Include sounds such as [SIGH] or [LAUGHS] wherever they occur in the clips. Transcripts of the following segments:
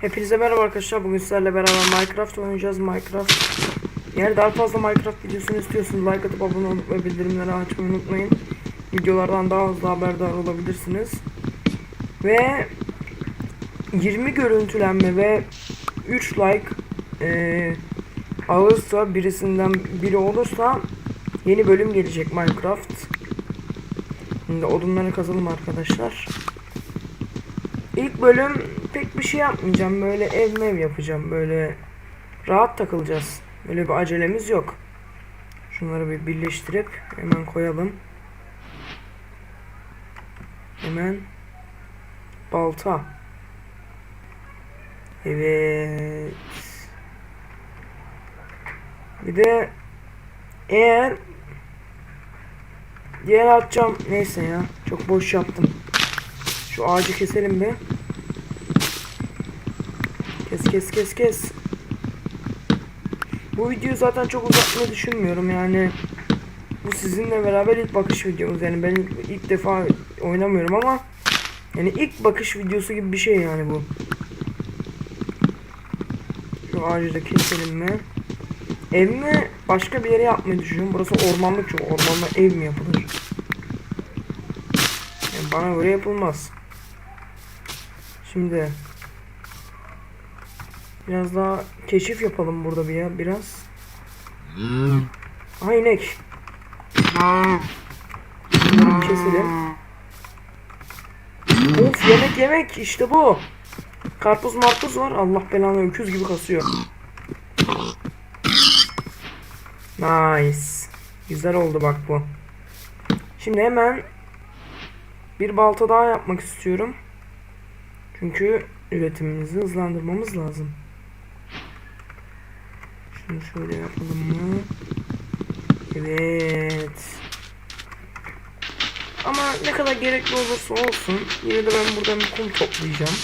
Hepinize merhaba arkadaşlar. Bugün sizlerle beraber Minecraft oynayacağız. Minecraft. Eğer daha fazla Minecraft videosunu istiyorsanız like atıp abone olup bildirimleri açmayı unutmayın. Videolardan daha hızlı haberdar olabilirsiniz. Ve 20 görüntülenme ve 3 like eee alırsa birisinden biri olursa yeni bölüm gelecek Minecraft. Şimdi odunları kazalım arkadaşlar. İlk bölüm pek bir şey yapmayacağım. Böyle ev mev yapacağım. Böyle rahat takılacağız. Böyle bir acelemiz yok. Şunları bir birleştirip hemen koyalım. Hemen balta. Evet. Bir de eğer diğer atacağım neyse ya çok boş yaptım. Şu ağacı keselim bir. Kes kes kes kes. Bu videoyu zaten çok uzatmayı düşünmüyorum yani. Bu sizinle beraber ilk bakış videomuz yani ben ilk, defa oynamıyorum ama yani ilk bakış videosu gibi bir şey yani bu. Şu ağacı da keselim mi? Ev mi? Başka bir yere yapmayı düşünüyorum. Burası ormanlık çünkü ormanda ev mi yapılır? Yani bana göre yapılmaz. Şimdi biraz daha keşif yapalım burada bir ya biraz. Aha inek. Keselim. Of yemek yemek işte bu. Karpuz marpuz var. Allah belanı öküz gibi kasıyor. Nice. Güzel oldu bak bu. Şimdi hemen bir balta daha yapmak istiyorum. Çünkü üretimimizi hızlandırmamız lazım. Şunu şöyle yapalım mı? Evet. Ama ne kadar gerekli olursa olsun yine de ben buradan bir kum toplayacağım.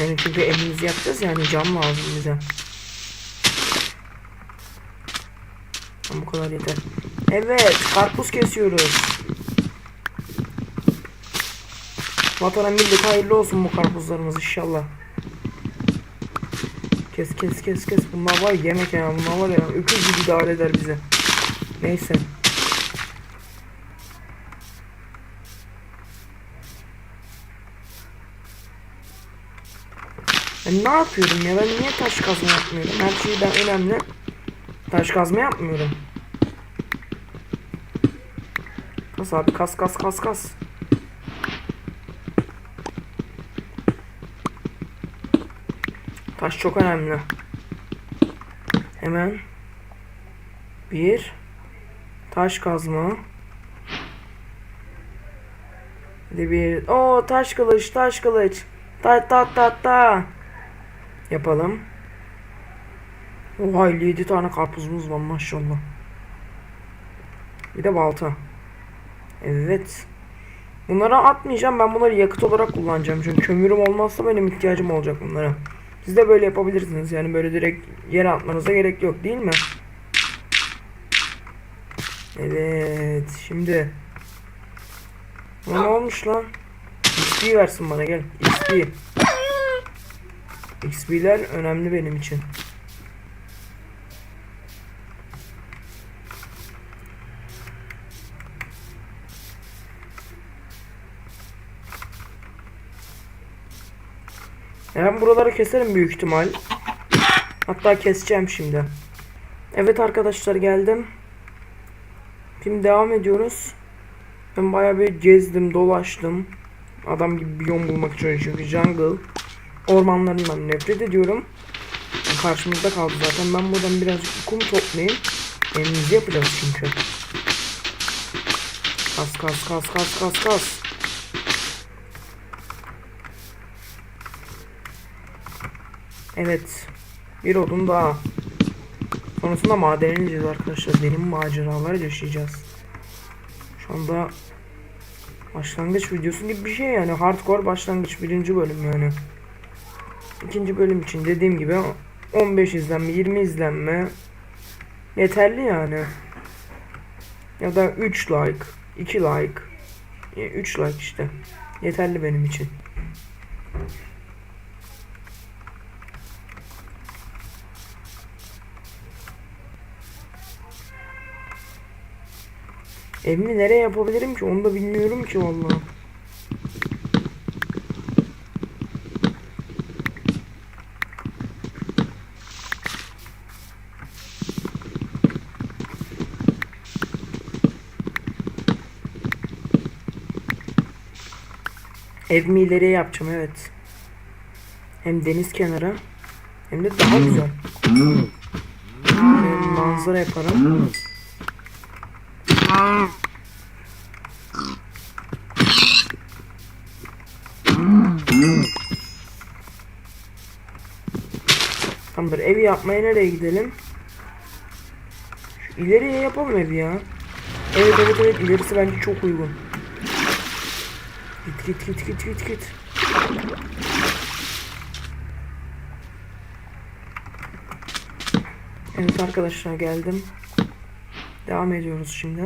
Yani çünkü evimizi yapacağız yani cam lazım bize. Bu kadar yeter. Evet, karpuz kesiyoruz. Vatana millet hayırlı olsun bu karpuzlarımız inşallah. Kes kes kes kes. Bunlar var yemek ya. Bunlar var ya öküz gibi idare eder bize. Neyse. Ben ne yapıyorum ya? Ben niye taş kazma yapmıyorum? Her şeyden önemli. Taş kazma yapmıyorum. Kas abi kas kas kas kas. Taş çok önemli. Hemen bir taş kazma. De bir o taş kılıç taş kılıç. Ta ta ta ta. Yapalım. Oha 57 tane karpuzumuz var maşallah. Bir de balta. Evet. Bunları atmayacağım. Ben bunları yakıt olarak kullanacağım. Çünkü kömürüm olmazsa benim ihtiyacım olacak bunlara. Siz de böyle yapabilirsiniz. Yani böyle direkt yere atmanıza gerek yok değil mi? Evet. Şimdi. Ne olmuş lan? XP versin bana gel. XP. XP'ler önemli benim için. Ben buraları keserim büyük ihtimal. Hatta keseceğim şimdi. Evet arkadaşlar geldim. Şimdi devam ediyoruz. Ben bayağı bir gezdim, dolaştım. Adam gibi biyom bulmak için çünkü jungle ormanlarından nefret ediyorum. Karşımızda kaldı zaten. Ben buradan birazcık kum toplayayım. Evimizi yapacağız çünkü. Kas kas kas kas kas kas. Evet. Bir odun daha. Sonrasında madene arkadaşlar. Derin maceralar yaşayacağız. Şu anda başlangıç videosu gibi bir şey yani. Hardcore başlangıç birinci bölüm yani. İkinci bölüm için dediğim gibi 15 izlenme 20 izlenme yeterli yani. Ya da 3 like 2 like 3 like işte. Yeterli benim için. Evimi nereye yapabilirim ki? Onu da bilmiyorum ki vallahi. Evimi ileriye yapacağım evet. Hem deniz kenarı hem de daha güzel. Böyle manzara yaparım. Tamamdır. Evi yapmaya nereye gidelim? Şu ileriye yapalım evi ya. Evet evet evet ilerisi bence çok uygun. Git git git git git git. Evet arkadaşlar geldim. Devam ediyoruz şimdi.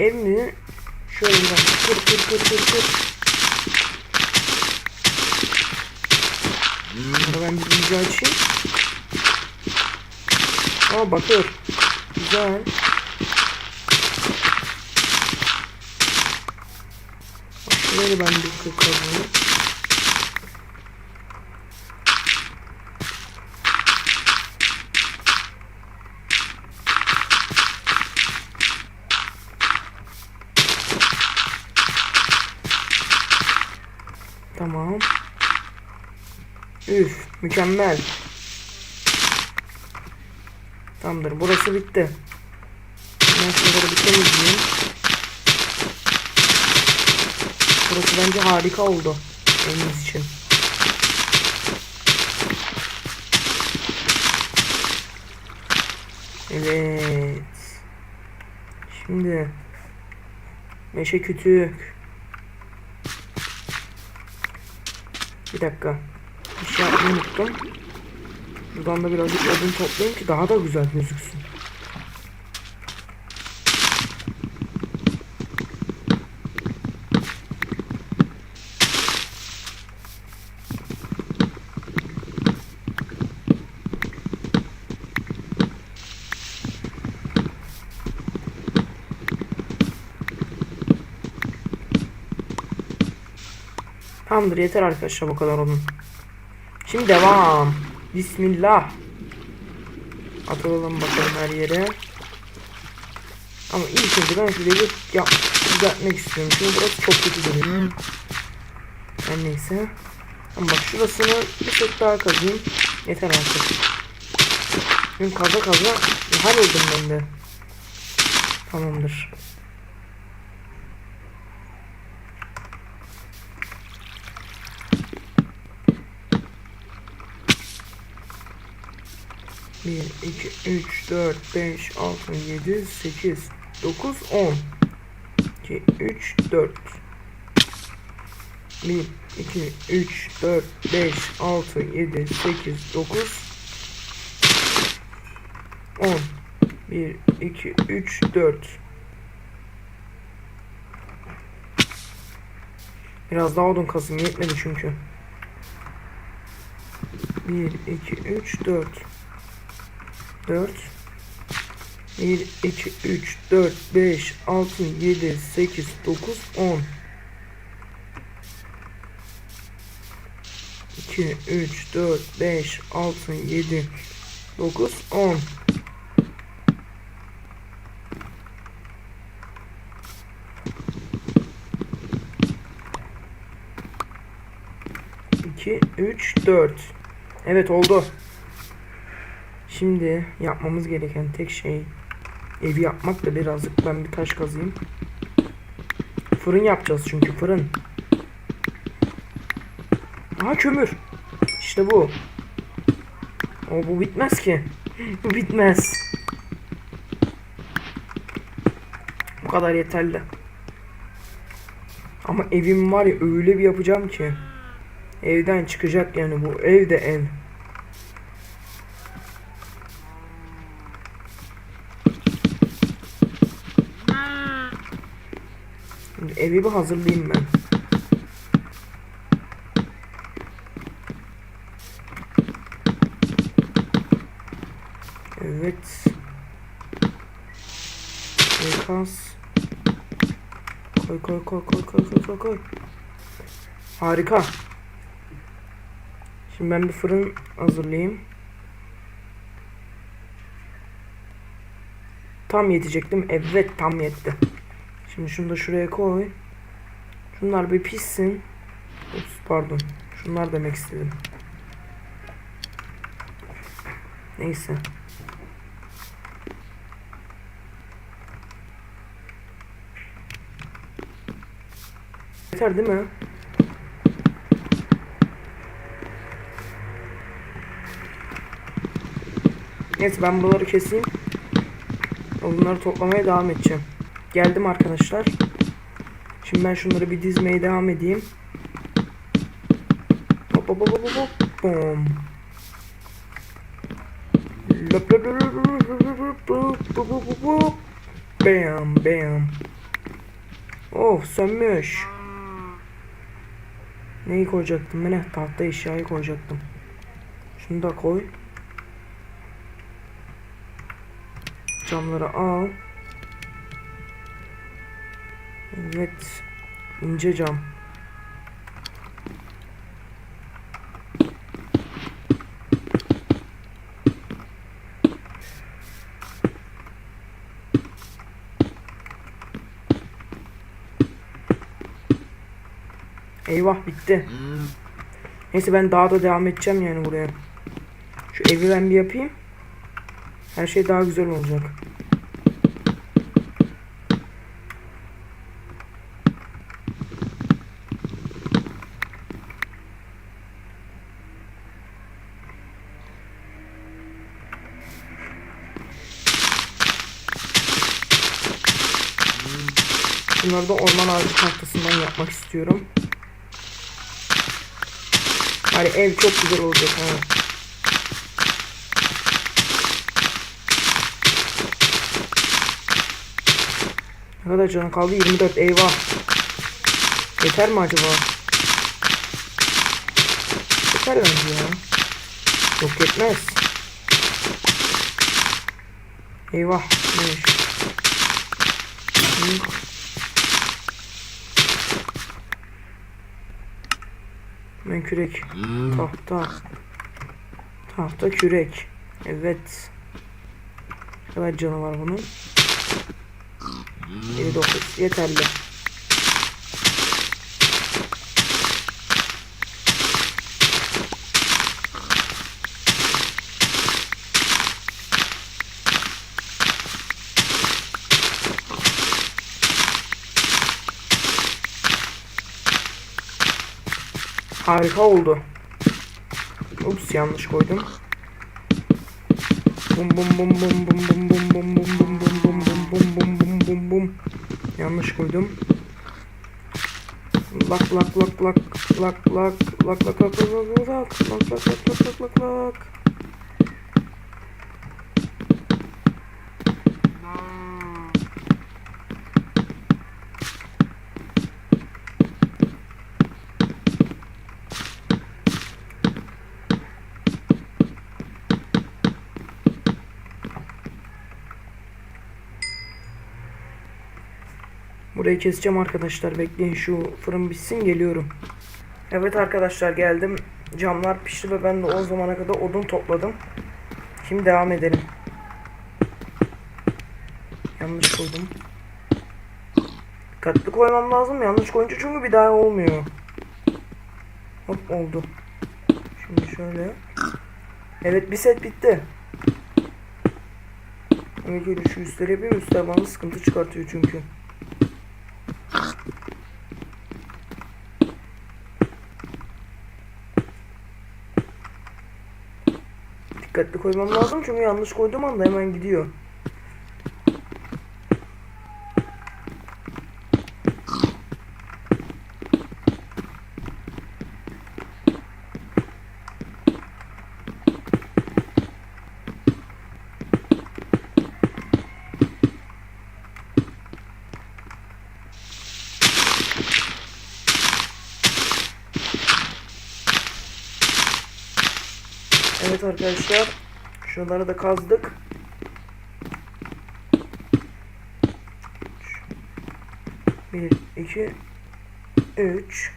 Şimdi ev mi? Şöyle kır kır kır kır kır. Ben bir video açayım. Aa bakır. Güzel. Şurayı ben bir kır Üf, mükemmel. Tamamdır, burası bitti. Ben şuraları bir temizleyeyim. Burası bence harika oldu. Evimiz için. Evet. Şimdi meşe kütük. Bir dakika. Bir şey yapmayı unuttum. Buradan da birazcık odun toplayayım ki daha da güzel gözüksün. Tamamdır yeter arkadaşlar bu kadar onun. Şimdi devam. Bismillah. Atalım bakalım her yere. Ama ilk önce ben şurayı yap düzeltmek istiyorum. Çünkü burası çok kötü duruyor. Her neyse. Ama bak şurasını bir tek daha kazayım. Yeter artık. Çünkü kaza kaza hallettim ben de. Tamamdır. Bir, iki, üç, dört, beş, altı, yedi, sekiz, dokuz, on. İki, üç, dört. Bir, iki, üç, dört, beş, altı, yedi, sekiz, dokuz, on. Bir, iki, üç, dört. Biraz daha odun kazım yetmedi çünkü. Bir, iki, üç, dört. 4 1 2 3 4 5 6 7 8 9 10 2 3 4 5 6 7 9 10 2 3 4 Evet oldu. Şimdi yapmamız gereken tek şey evi yapmak da birazcık ben bir taş kazayım. Fırın yapacağız çünkü fırın. Aha kömür. İşte bu. O bu bitmez ki. [LAUGHS] bu bitmez. Bu kadar yeterli. Ama evim var ya öyle bir yapacağım ki. Evden çıkacak yani bu. Ev de ev. Evi bir hazırlayayım ben. Evet. Ekas. Koy koy koy koy koy koy koy koy. Harika. Şimdi ben bir fırın hazırlayayım. Tam yetecek değil mi? Evet tam yetti. Şimdi şunu da şuraya koy. Şunlar bir pişsin. Ups pardon. Şunlar demek istedim. Neyse. Yeter değil mi? Neyse ben buraları keseyim. Bunları toplamaya devam edeceğim. Geldim arkadaşlar. Şimdi ben şunları bir dizmeye devam edeyim. Hop hop hop hop hop. Bom. Bam bam. Of sönmüş. Neyi koyacaktım ben? Eh, tahta eşyayı koyacaktım. Şunu da koy. Camları al. Evet. ince cam. Eyvah bitti. Neyse ben daha da devam edeceğim yani buraya. Şu evi ben bir yapayım. Her şey daha güzel olacak. Bunları da orman ağacı tahtasından yapmak istiyorum. Hani ev çok güzel olacak ha. Ne kadar canı kaldı? 24 eyvah. Yeter mi acaba? Yeter bence ya. Yok yetmez. Eyvah. Neymiş? Ben kürek. Tahta. Tahta kürek. Evet. Ne kadar canı var bunun? 59 yeterli. Harika oldu. Ups yanlış koydum. Bum bum bum bum bum bum bum bum bum bum bum bum bum bum bum bum bum bum. Yanlış koydum. Lak lak lak lak lak lak lak lak lak lak lak lak lak lak lak lak lak lak Burayı keseceğim arkadaşlar. Bekleyin şu fırın bitsin geliyorum. Evet arkadaşlar geldim. Camlar pişti ve ben de o zamana kadar odun topladım. Şimdi devam edelim. Yanlış koydum. Dikkatli koymam lazım. Yanlış koyunca çünkü bir daha olmuyor. Hop oldu. Şimdi şöyle. Evet bir set bitti. Öyle şu üstleri yapayım. Üstler bana sıkıntı çıkartıyor çünkü. Dikkatli koymam lazım çünkü yanlış koyduğum anda hemen gidiyor. Evet arkadaşlar. Şunları da kazdık. Bir, iki, üç.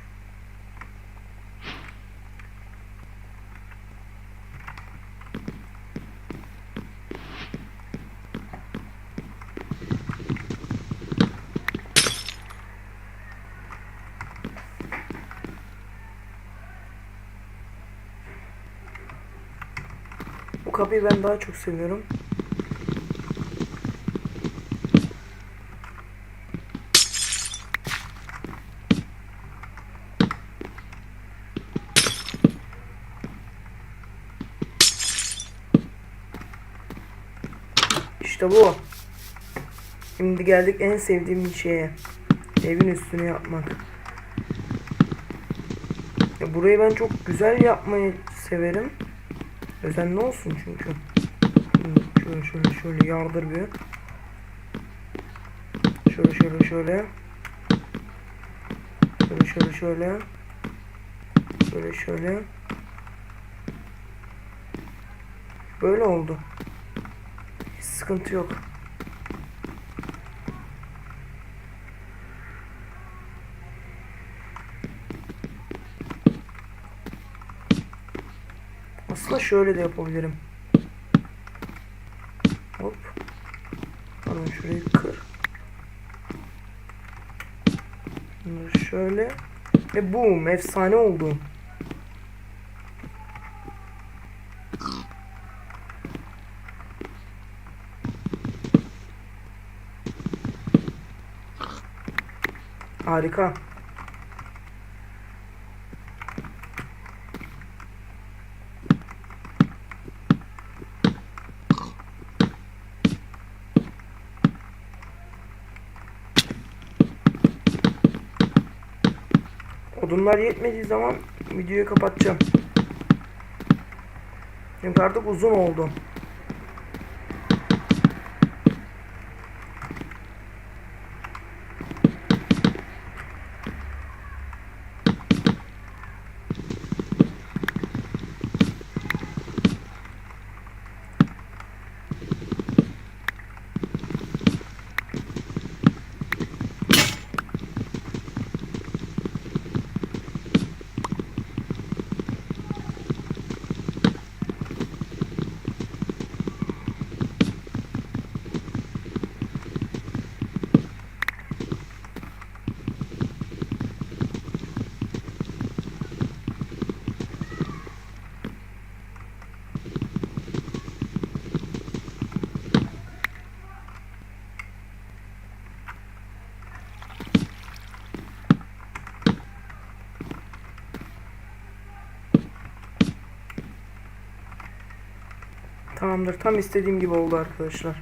Kapıyı ben daha çok seviyorum. İşte bu. Şimdi geldik en sevdiğim şeye. Evin üstünü yapmak. Ya burayı ben çok güzel yapmayı severim. Özenli olsun çünkü. Şöyle şöyle şöyle yardır bir. Şöyle şöyle şöyle. Şöyle şöyle şöyle. Şöyle şöyle. Böyle oldu. Hiç sıkıntı yok. Şöyle de yapabilirim. Hop. Hemen şurayı kır. Bunları şöyle. Ve boom efsane oldu. Harika. Odunlar yetmediği zaman videoyu kapatacağım. Çünkü artık uzun oldu. Tamamdır. Tam istediğim gibi oldu arkadaşlar.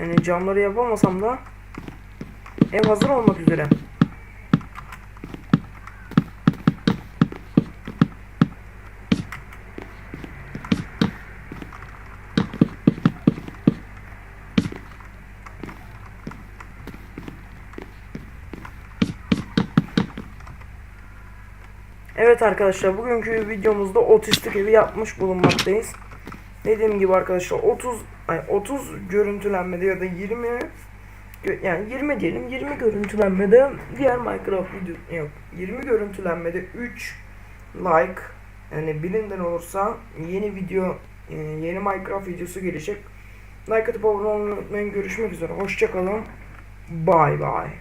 Yani camları yapamasam da ev hazır olmak üzere. Evet arkadaşlar bugünkü videomuzda otistik evi yapmış bulunmaktayız. Dediğim gibi arkadaşlar 30 ay 30 görüntülenmede ya da 20 gö- yani 20 diyelim 20 görüntülenmede diğer Minecraft video yok 20 görüntülenmede 3 like yani birinden olursa yeni video e, yeni Minecraft videosu gelecek. Like atıp abone olmayı unutmayın. Görüşmek üzere. Hoşçakalın. Bye bye.